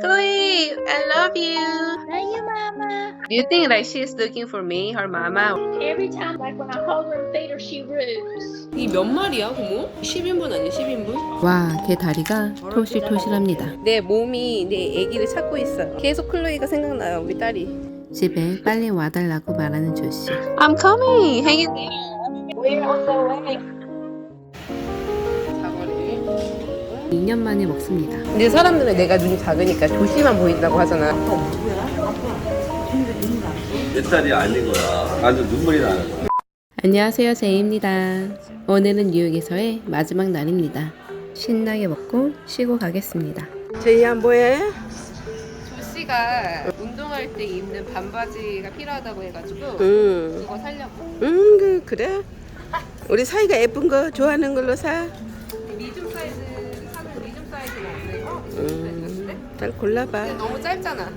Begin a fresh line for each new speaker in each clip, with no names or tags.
Chloe, I love you.
Love you, Mama.
Do you think like she's looking for me, her mama?
Every time, like when I hold her and feed her, she roos.
이 몇 마리야, 고모? 10인분 아니야, 10인분?
와, 개 다리가 토실토실합니다.
내 몸이 내 아기를 찾고 있어. 계속 클로이가 생각나요, 우리 딸이.
집에 빨리 와달라고 말하는 조씨.
I'm coming. Hang in there.
We're on the way.
2년 만에 먹습니다.
근데 사람들은 내가 눈이 작으니까 조씨만 보인다고 하잖아.
내 딸이 아닌 거야. 아주 눈물이 나는 거야.
안녕하세요, 제이입니다. 오늘은 뉴욕에서의 마지막 날입니다. 신나게 먹고 쉬고 가겠습니다.
제이야 뭐해?
조씨가 운동할 때 입는 반바지가 필요하다고 해가지고
응,
이거 살려고.
응 그, 그래? 우리 사이가 예쁜 거 좋아하는 걸로 사.
미중 사이즈 사는 미중 사이즈가 없네. 어? 미중
음.
사이즈 같은데?
잘 골라봐.
근데 너무 짧잖아.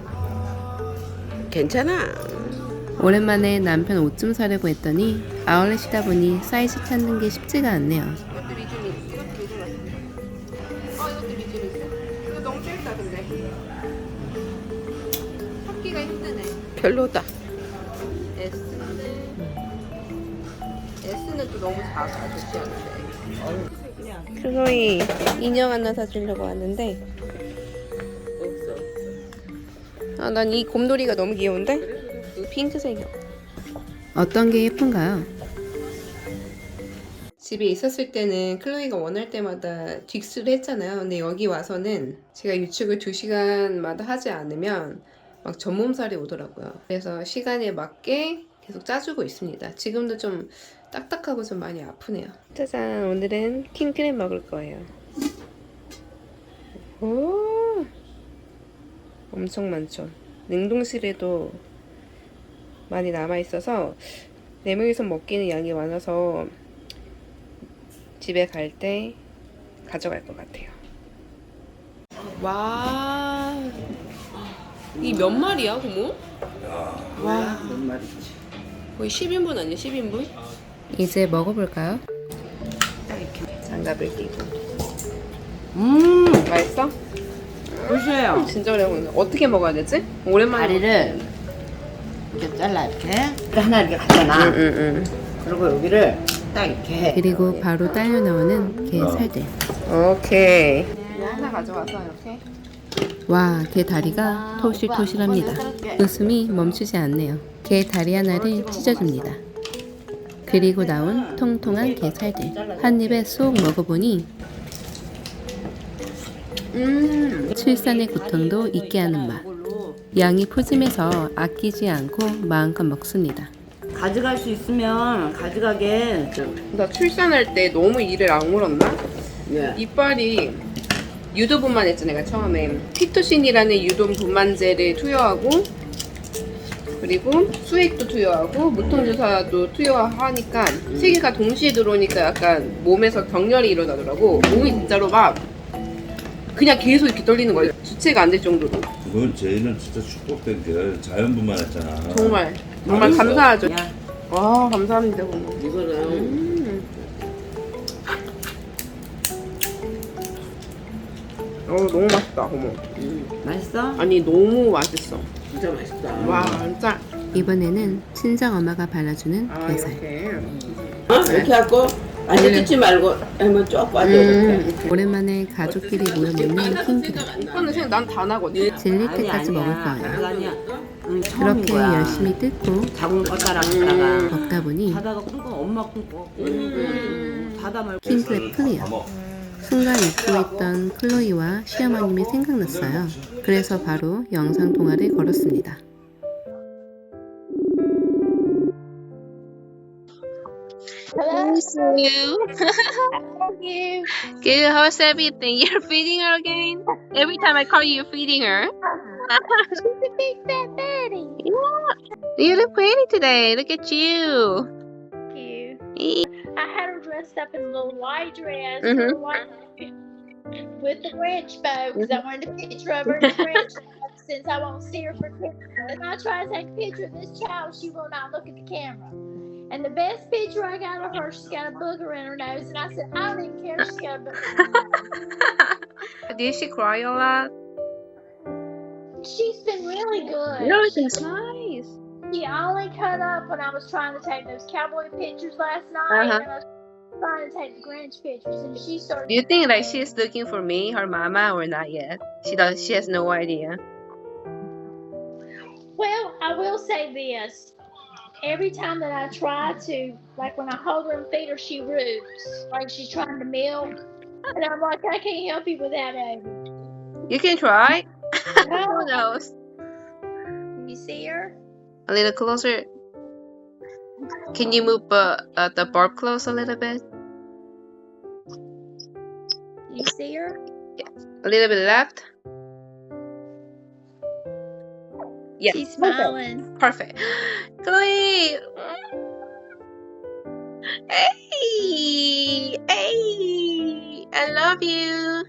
괜찮아.
오랜만에 남편 옷 좀 사려고 했더니 아울렛이다 보니 사이즈 찾는 게 쉽지가 않네요.
이것도 미중이. 이것도 미중 같은데. 어 이것도 미중이지. 이거 너무 짧다 근데. 찾기가 힘드네.
별로다.
S는 S는 또 너무 작아 조씨하는데. 클로이 인형 하나 사주려고 왔는데. 아 난 이 곰돌이가 너무 귀여운데? 이 핑크색이요.
어떤 게 예쁜가요?
집에 있었을 때는 클로이가 원할 때마다 뒷수를 했잖아요. 근데 여기 와서는 제가 유축을 2시간마다 하지 않으면 막 전몸살이 오더라고요. 그래서 시간에 맞게 계속 짜주고 있습니다. 지금도 좀 딱딱하고 좀 많이 아프네요. 짜잔, 오늘은 킹크랩 먹을 거예요. 오, 엄청 많죠. 냉동실에도 많이 남아있어서 4명이서 먹기는 양이 많아서 집에 갈 때 가져갈 것 같아요. 와, 이 몇 마리야, 고모?
와, 뭔 말이지?
거의 10인분 아니야, 10인분?
이제 먹어볼까요?
장갑을 끼고.
음,
맛있어?
보세요.
진짜 오래 먹는 어떻게 먹어야 되지? 오랜만에.
다리를 이렇게 잘라 이렇게 이렇게 하나 이렇게 갖잖아
응, 응,
그리고 여기를 딱 이렇게 해
그리고 바로 딸려 나오는 개 살들.
응. 오케이. 하나 가져와서 이렇게.
와, 개 다리가 토실토실합니다. 웃음이 멈추지 않네요. 개 다리 하나를 찢어줍니다. 그리고 나온 통통한 게 살들. 한 입에 쏙 먹어보니
음.
출산의 고통도 잊게 하는 맛. 양이 푸짐해서 아끼지 않고 마음껏 먹습니다.
가져갈 수 있으면 가져가게
나 출산할 때 너무 이를 악물었나?
예.
이빨이 유도분만 했죠 내가 처음에 피토신이라는 유도분만제를 투여하고 그리고 수액도 투여하고 무통주사도 투여하니까 세 개가 동시에 들어오니까 약간 몸에서 경련이 일어나더라고 몸이 진짜로 막 그냥 계속 이렇게 떨리는 거예요 주체가 안 될 정도로
그건 제이는 진짜 축복된 게 자연분만 했잖아.
정말 정말
알겠어.
감사하죠
야
와 감사합니다 고모
이거는
음. 어 너무 맛있다 고모
맛있어?
아니 너무 맛있어
진짜 맛있다
와 진짜
이번에는 친정 엄마가 발라주는
아
게살.
이렇게
어? 이렇게 하고 완전 뜯지 말고 한번 쭉 빠져 이렇게.
음.
오랜만에 가족끼리 모여 먹는 킹크랩.
이거는 그냥 난다 나거든
아니
때까지
아니야
먹을 거예요.
그거 아니야 응, 처음인
그렇게
거야
열심히 뜯고
자궁 껐다라 하다가
먹다 보니
자다가 꿈꿔 엄마 꿈꿔 음. 자다 말고
킹크랩 클리어. 순간 잊고 있던 클로이와 시어머님이 생각났어요. 그래서 바로 영상 통화를 걸었습니다.
Hello.
you.
Love you.
Good. How's everything? You're feeding her again? Every time I call you, you're feeding her.
She's a big fat fatty.
You look pretty today. Look at you.
Thank you. I had her dressed up in a little white dress
Mhm.
with, white, with the ranch bow because I wanted a picture of her in the ranch bow since I won't see her for Christmas. If I try to take a picture of this child, she will not look at the camera. And the best picture I got of her, she's got a booger in her nose. And I said, I don't even care if she's got a booger.
Did she cry a lot?
she's been really good.
No, it's nice.
She only cut up when I was trying to take those cowboy pictures last night,
Uh-huh.
and I was trying to take the Grinch pictures, and she started.
Do you think like she's looking for me, her mama, or not yet? She does. She has no idea.
Well, I will say this. Every time that I try to, like when I hold her and feed her, she roots. Like she's trying to milk. And I'm like, I can't help you with that, Abby.
You can try. Who
No.
knows?
You see her?
A little closer. Can you move uh, uh, the bulb close a little bit?
Can you see her?
A little bit left. Yeah,
She's
perfect.
smiling.
Perfect. Chloe. Hey, hey, I love you.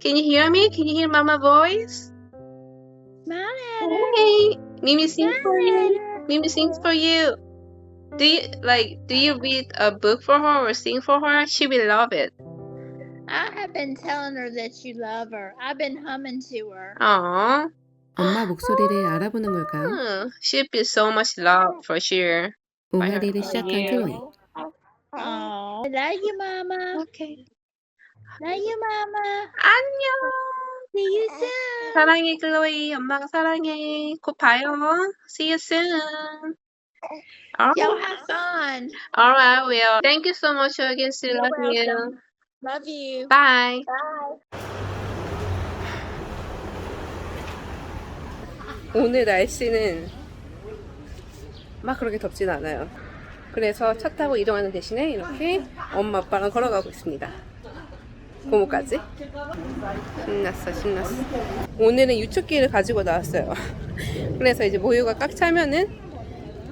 Can you hear me? Can you hear Mama voice?
Smile.
Hey, Mimi sings for you. Mimi sings for you. Do you like? Do you read a book for her or sing for her? She will love it.
I have been telling her that you love her. I've been humming to her.
Aww.
엄마 목소리를 알아보는 걸까요?
Hmm, She'd be so much love for sure.
옹알이를 시작한 클로이.
Oh, love you, Mama.
Okay.
Love you, Mama.
안녕.
See you soon.
사랑해 클로이. 엄마가 사랑해. 곧 봐요. See you soon. All
Y'all
right.
have fun.
All right, well, thank you so much again. Still
You're
love you.
welcome. Love you.
Bye.
Bye.
오늘 날씨는 막 그렇게 덥진 않아요. 그래서 차 타고 이동하는 대신에 이렇게 엄마 아빠랑 걸어가고 있습니다. 고모까지. 신났어, 신났어. 오늘은 유축기를 가지고 나왔어요. 그래서 이제 모유가 꽉 차면은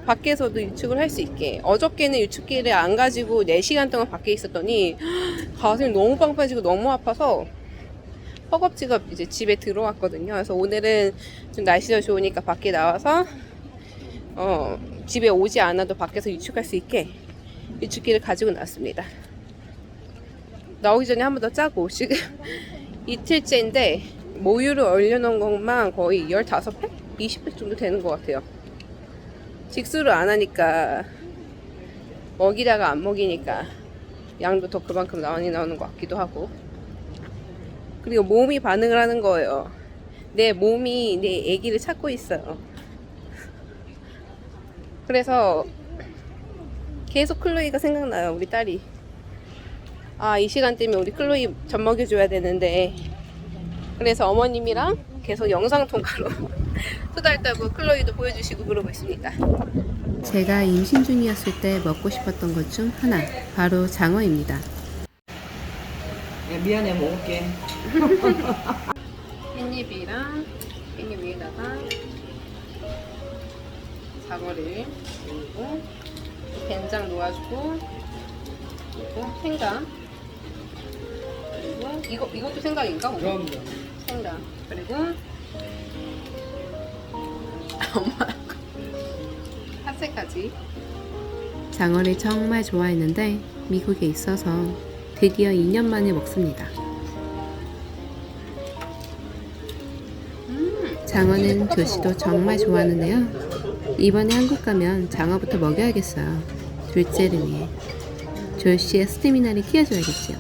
밖에서도 유축을 할 수 있게. 어저께는 유축기를 안 가지고 4시간 동안 밖에 있었더니 가슴이 너무 빵 빠지고 너무 아파서 허겁지겁 이제 집에 들어왔거든요. 그래서 오늘은 좀 날씨가 좋으니까 밖에 나와서 어, 집에 오지 않아도 밖에서 유축할 수 있게 유축기를 가지고 나왔습니다. 나오기 전에 한 번 더 짜고 지금 이틀째인데 모유를 얼려놓은 것만 거의 15팩? 20팩 정도 되는 것 같아요. 직수를 안 하니까 먹이다가 안 먹이니까 양도 더 그만큼 많이 나오는 것 같기도 하고 그리고 몸이 반응을 하는 거예요. 내 몸이 내 아기를 찾고 있어요. 그래서 계속 클로이가 생각나요, 우리 딸이. 아, 이 시간대면 우리 클로이 젖 먹여줘야 되는데. 그래서 어머님이랑 계속 영상 통화로 수다 떨고 클로이도 보여주시고 그러고 있습니다.
제가 임신 중이었을 때 먹고 싶었던 것 중 하나, 바로 장어입니다.
야, 미안해 먹을게.
깻잎이랑 깻잎 위에다가 사과를 그리고 된장 놓아주고 그리고 생강 그리고 이거 이것도 생강인가?
그럼요.
생강 그리고 엄마 핫새까지
장어를 정말 좋아했는데 미국에 있어서 드디어 2년 만에 먹습니다. 장어는 조씨도 정말 좋아하는데요. 이번에 한국 가면 장어부터 먹여야겠어요. 둘째를 위해. 조씨의 스태미나를 키워줘야겠지요.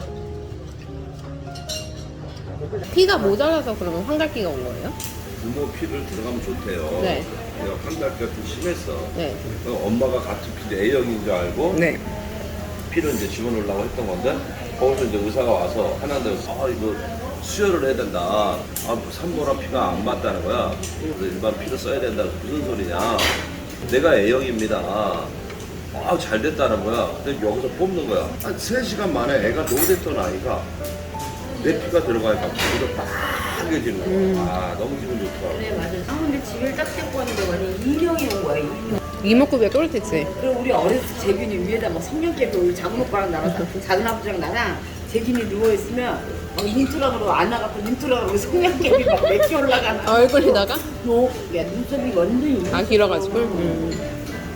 피가 모자라서 그러면 환갈기가 온 거예요?
부모 피를 들어가면 좋대요.
네.
내가 환각기가 좀 심했어.
네.
그래서 엄마가 같은 피 A형인 줄 알고
네.
피를 이제 집어넣으려고 했던 건데 거기서 이제 의사가 와서 하나도 아 이거 수혈을 해야 된다. 아 산모랑 피가 안 맞다는 거야. 그래서 일반 피를 써야 된다. 무슨 소리냐? 내가 A형입니다. 아 잘 됐다는 거야. 근데 여기서 뽑는 거야. 한 3시간 만에 애가 노랬던 아이가 내 피가 들어가니까 피가 빨개지는 거야. 아 너무 기분 좋더라고.
네 맞아. 아 근데 집을 딱 데리고 왔는데 완전 인형이 온 거야. 인형.
이목구비가 또렷했지?
그리고 우리 어렸을 때 재균이 위에다 막 성냥개비 우리 작은 오빠랑 나랑 작은 아버지랑 나랑 재균이 누워 있으면 막 인투락으로 안아갖고 인투락으로 성냥개비 막몇개 올라가나.
얼굴에다가?
너, 야 눈썹이 완전히
아 길어가지고? 음.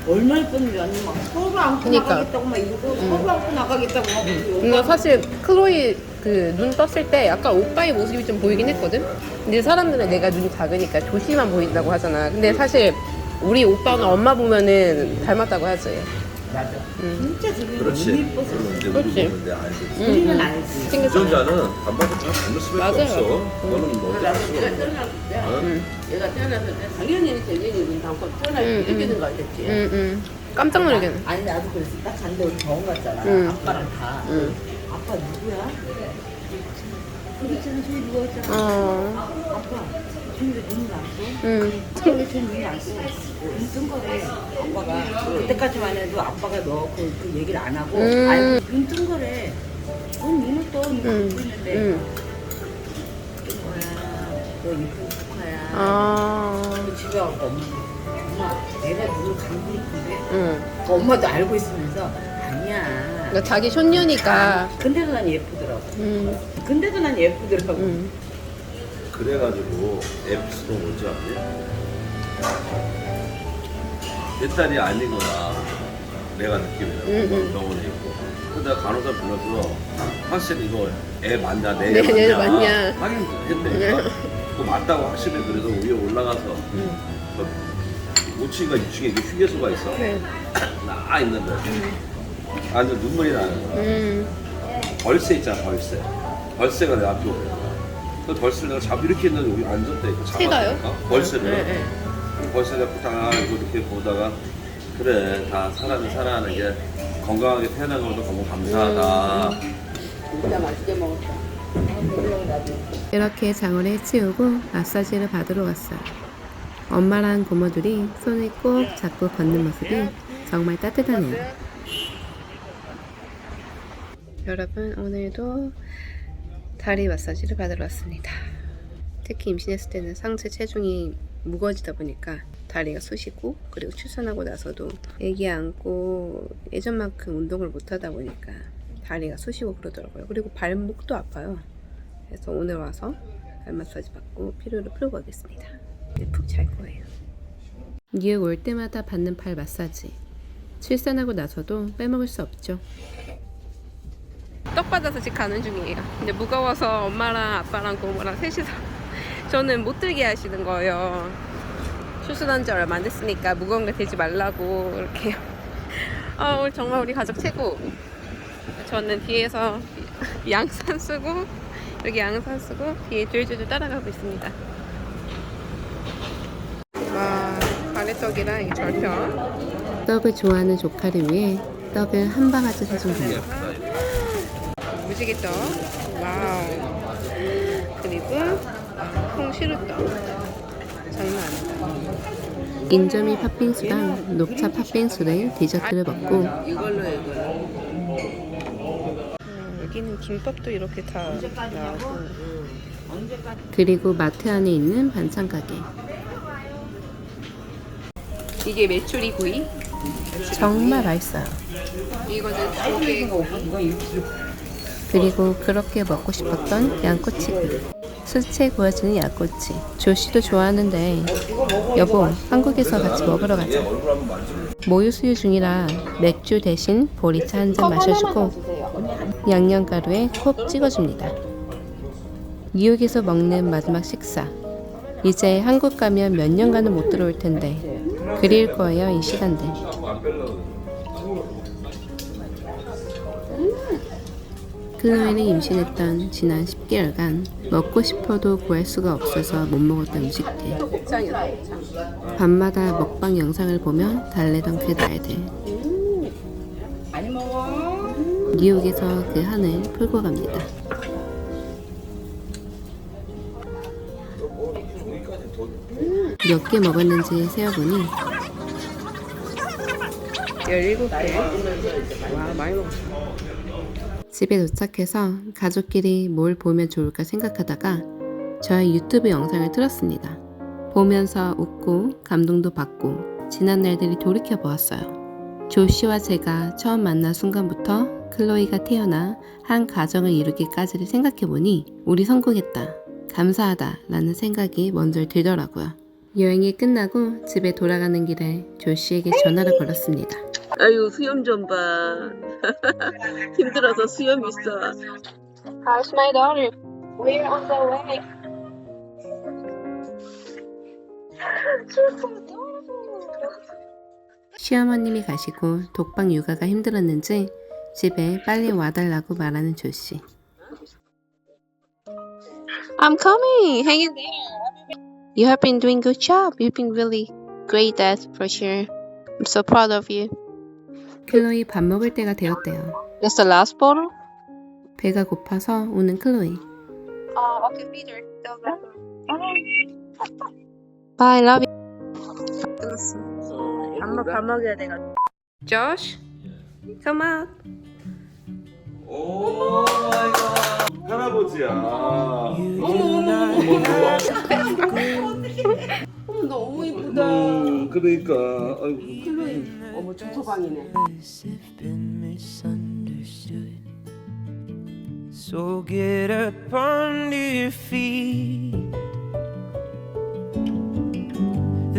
얼마나 예뻤는지 아니 막 서로 안고
그니까.
나가겠다고 막 이러고 서로 안고 나가겠다고 막
근데 사실 클로이 그 눈 떴을 때 약간 오빠의 모습이 좀 보이긴 했거든? 근데 사람들은 내가 눈이 작으니까 조시만 보인다고 하잖아. 근데 사실 우리 오빠는 엄마 보면은 닮았다고 하지.
맞아.
음.
진짜 지금
그렇지. 근데 우리
그렇지.
보는데 알지.
응,
우리는
응.
알지.
유전자는 반반도 다 닮을 수밖에
맞아요.
없어. 그거는 뭐 어쩔
나도
수
내가
없어.
태어났을 때,
어?
응.
얘가 태어났을 때 당연히 재진이 눈 감고 태어날 때. 된거 알겠지?
응, 응. 깜짝 놀라겠네.
아니 나도 그랬어. 딱 잔데 우리 병원 갔잖아.
응.
아빠랑 다.
응.
아빠 누구야? 여기 있잖아. 저기.
어,
아빠. 왜 눈이 났어?
응.
저기 저 눈이 났어. 눈뜬 거래. 아빠가 그때까지만 해도 아빠가 너그그 얘기를 안 하고
음.
눈뜬 거래. 넌 눈을 떠 눈을
응.
뜨고 있는데. 뜬 거야. 너 이쁜 조카야.
아,
그 집에 와서 엄마 엄마 내가 눈을 감고 있는데
응.
그 엄마도 알고 있으면서 아니야.
그러니까 자기 손녀니까.
근데도 난 예쁘더라고.
응,
근데도 난 예쁘더라고.
응.
그래가지고 에피소드 뭔지 알지? 내 딸이 아니거나 내가 느끼면
응, 응.
병원에 있고 근데 간호사 불러서 확실히 이거 애 맞냐
내내애애
맞냐,
맞냐.
확인했다니까 그거 맞다고 확실히 그래서 위에 올라가서
응.
그 5층인가 6층에 이게 휴게소가 있어
그래.
나 있는데 완전 눈물이 나는 거야
응.
벌새 있잖아 벌새 벌새가 내 앞에 거야 그 벌새를 내가 잡 이렇게 했는데 여기 앉았대 그
새가요?
잡았다니까 벌새를
네, 네.
벌새 잡고 딱 이렇게 보다가 그래 다 사람이 살아가는 게 건강하게 태어난 것도 너무 감사하다
진짜 맛있게 먹었다.
이렇게 장어를 치우고 마사지를 받으러 왔어요. 엄마랑 고모들이 손을 꼭 잡고 걷는 모습이 정말 따뜻하네요. 여러분 오늘도 다리 마사지를 받으러 왔습니다. 특히 임신했을 때는 상체 체중이 무거워지다 보니까 다리가 쑤시고 그리고 출산하고 나서도 아기 안고 예전만큼 운동을 못하다 보니까 다리가 쑤시고 그러더라고요. 그리고 발목도 아파요. 그래서 오늘 와서 발 마사지 받고 피로를 풀고 가겠습니다. 푹 잘 거예요. 뉴욕 올 때마다 받는 발 마사지. 출산하고 나서도 빼먹을 수 없죠.
떡 받아서 집 가는 중이에요. 근데 무거워서 엄마랑 아빠랑 고모랑 셋이서 저는 못 들게 하시는 거예요. 출산한 지 얼마 안 됐으니까 무거운 거 들지 말라고 이렇게. 아 오늘 정말 우리 가족 최고. 저는 뒤에서 양산 쓰고 여기 양산 쓰고 뒤에 줄줄줄 따라가고 있습니다. 와 가래떡이랑 이 절편.
떡을 좋아하는 조카를 위해 떡을 한 바가지 사준 겁니다.
무지개떡. 와우. 그리고 콩시루떡. 장난 아니다.
인절미 팥빙수랑 녹차 팥빙수를 디저트를 먹고
이걸로 해, 이걸로.
어, 여기는 김밥도 이렇게 다 나오고.
그리고 마트 안에 있는 반찬 가게.
이게 메추리 구이.
정말 맛있어요.
이거는
이거
조개.
이거 이거
그리고 그렇게 먹고 싶었던 양꼬치. 수채 구워지는 양꼬치. 조씨도 좋아하는데 여보 한국에서 같이 먹으러
얘
가자. 모유 수유 중이라 맥주 대신 보리차 한 잔 마셔주고 양념가루에 콕 찍어줍니다. 뉴욕에서 먹는 마지막 식사. 이제 한국 가면 몇 년간은 못 들어올 텐데 그리울 거예요 이 시간들. 클로에는 임신했던 지난 10개월간 먹고 싶어도 구할 수가 없어서 못 먹었던 음식들. 밤마다 먹방 영상을 보며 달래던 그 날들. 뉴욕에서 그 한을 풀고 갑니다. 몇 개 먹었는지 세어보니
17개. 와 많이 먹었어.
집에 도착해서 가족끼리 뭘 보면 좋을까 생각하다가 저의 유튜브 영상을 틀었습니다. 보면서 웃고 감동도 받고 지난 날들이 돌이켜 보았어요. 조씨와 제가 처음 만난 순간부터 클로이가 태어나 한 가정을 이루기까지를 생각해 보니 우리 성공했다. 감사하다 라는 생각이 먼저 들더라고요. 여행이 끝나고 집에 돌아가는 길에 조씨에게 전화를 걸었습니다.
아유 수염 좀 봐. 힘들어서 수염 있어. How's my daughter?
We're on the way.
시어머님이 가시고 독방 육아가 힘들었는지 집에 빨리 와달라고 말하는 조 씨.
I'm coming. Hang in there. You have been doing good job. You've been really great dad for sure. I'm so proud of you.
클로이 밥 먹을 때가 되었대요.
That's the last bottle.
배가 고파서 우는 클로이.
Oh, okay, Peter. Bye. Love you.
엄마 밥 먹여야 돼. Josh, come out.
오 마이 갓. 할아버지야.
어머 너무 이쁘다.
음, 그러니까 아이고.
어머 중소방이네.
as if been misunderstood. So get up on your feet